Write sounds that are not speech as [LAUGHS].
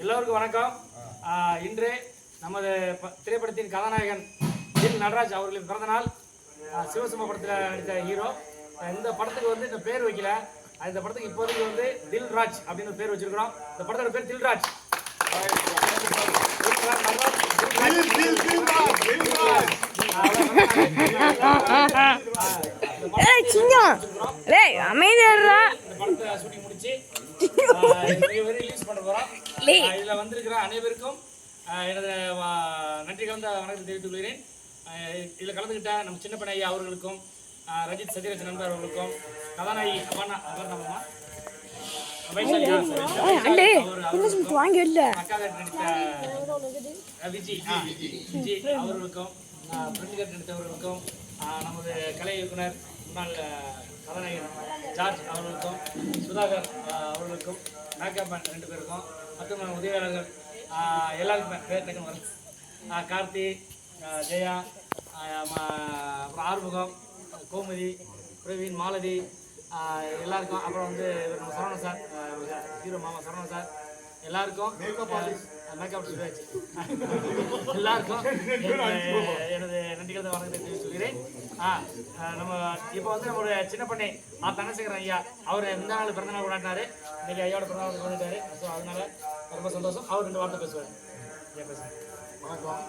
எல்லோருக்கும் வணக்கம். இன்று நமது திரைப்படத்தின் கதாநாயகன் தில் நடராஜ் அவர்களின் பிறந்தநாள் ஆஹ் சிவசும படத்தில் நடித்த ஹீரோ. இந்த படத்துக்கு வந்து இந்த பேர் வைக்கல. இந்த படத்துக்கு இப்போதைக்கு வந்து தில்ராஜ் அப்படின்னு பேர் வச்சிருக்கிறோம். இந்த படத்தோட பேர் தில்ராஜ். ஏய் சிங்கம். டேய் அமைதியாடுறா [LAUGHS] இதுல வந்திருக்கிற அனைவருக்கும் எனது நன்றி கலந்த வணக்கத்தை தெரிவித்துக் கொள்கிறேன். இதுல கலந்துக்கிட்ட நம்ம சின்ன ஐயா அவர்களுக்கும் ரஜித் சத்யராஜ் நண்பர் அவர்களுக்கும் கதாநாயகி அபர்ணா அபர்ணாமா சொல்லிட்டு வாங்கி அஹ் விஜி விஜி அவர்களுக்கும் பிரிண்டிகர் நடித்தவர்களுக்கும் நமது கலை இயக்குனர் முன்னாள் கதாநாயகன் ஜார்ஜ் அவர்களுக்கும் சுதாகர் அவர்களுக்கும் மேக்கப் ரெண்டு பேருக்கும் மற்றும் உதவியாளர்கள் எல்லாருக்குமே பேர் டக்குன்னு வரும் கார்த்தி ஜெயா அப்புறம் ஆறுமுகம் கோமதி பிரவீன் மாலதி எல்லாருக்கும் அப்புறம் வந்து நம்ம சரவணன் சார் ஹீரோ மாமா சரவணன் சார் எல்லாருக்கும் மேக்கப் எல்லாருக்கும் எனது- நன்றிகள் வணக்கத்தை ஆ, நம்ம இப்போ வந்து நம்மளுடைய சின்ன பண்ணை ஆ தனசேகரன் ஐயா அவர் இந்த நாள் பிறந்த நாள் கொண்டாடினாரு? இன்னைக்கு ஐயாவோட பிறந்த நாள் கொண்டாடினாரு ஸோ அதனால ரொம்ப சந்தோஷம். அவர் ரெண்டு வார்த்தை பேசுவார். ஏன் வணக்கம்.